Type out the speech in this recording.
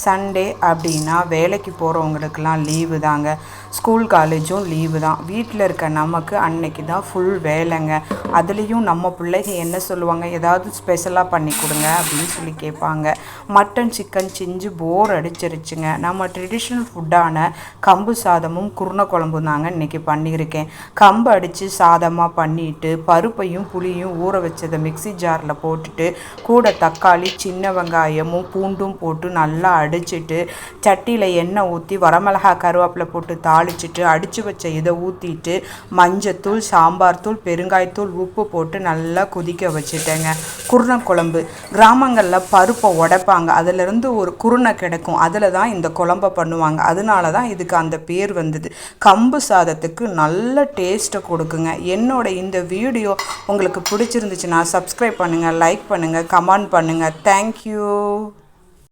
Sunday அப்படின்னா வேலைக்கு போகிறவங்களுக்கெல்லாம் லீவு தாங்க. ஸ்கூல் காலேஜும் லீவு தான். வீட்டில் இருக்க நமக்கு அன்னைக்கு தான் ஃபுல் வேலைங்க. அதுலேயும் நம்ம பிள்ளைங்க என்ன சொல்லுவாங்க? ஏதாவது ஸ்பெஷலாக பண்ணி கொடுங்க அப்படின்னு சொல்லி கேட்பாங்க. மட்டன் சிக்கன் செஞ்சு போர் அடிச்சிருச்சுங்க. நம்ம ட்ரெடிஷ்னல் ஃபுட்டான கம்பு சாதமும் குருணை குழம்பும் தாங்க இன்றைக்கி பண்ணியிருக்கேன். கம்பு அடித்து சாதமாக பண்ணிட்டு பருப்பையும் புளியும் ஊற வச்சதை மிக்ஸி ஜாரில் போட்டுட்டு கூட தக்காளி சின்ன வெங்காயமும் பூண்டும் போட்டு நல்லா அடிச்சுட்டு சட்டியில் எண்ணெய் ஊற்றி வரமிளகா கருவேப்பிலை போட்டு தாளிச்சிட்டு அடித்து வச்ச இதை ஊற்றிட்டு மஞ்சத்தூள் சாம்பார் தூள் பெருங்காயத்தூள் உப்பு போட்டு நல்லா கொதிக்க வச்சுட்டேங்க. குருணை குழம்பு. கிராமங்களில் பருப்பை உடைப்பாங்க. அதிலிருந்து ஒரு குருணை கிடைக்கும். அதில் தான் இந்த குழம்ப பண்ணுவாங்க. அதனால தான் இதுக்கு அந்த பேர் வந்தது. கம்பு சாதத்துக்கு நல்ல டேஸ்ட்டை கொடுக்குங்க. என்னோட இந்த வீடியோ உங்களுக்கு பிடிச்சிருந்துச்சுன்னா சப்ஸ்கிரைப் பண்ணுங்கள் லைக் பண்ணுங்கள் கமெண்ட் பண்ணுங்கள் தேங்க்யூ